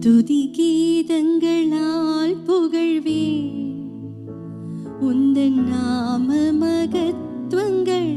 துதி கீதங்களால் புகழ்வே. உந்தன் நாம மகத்துவங்கள்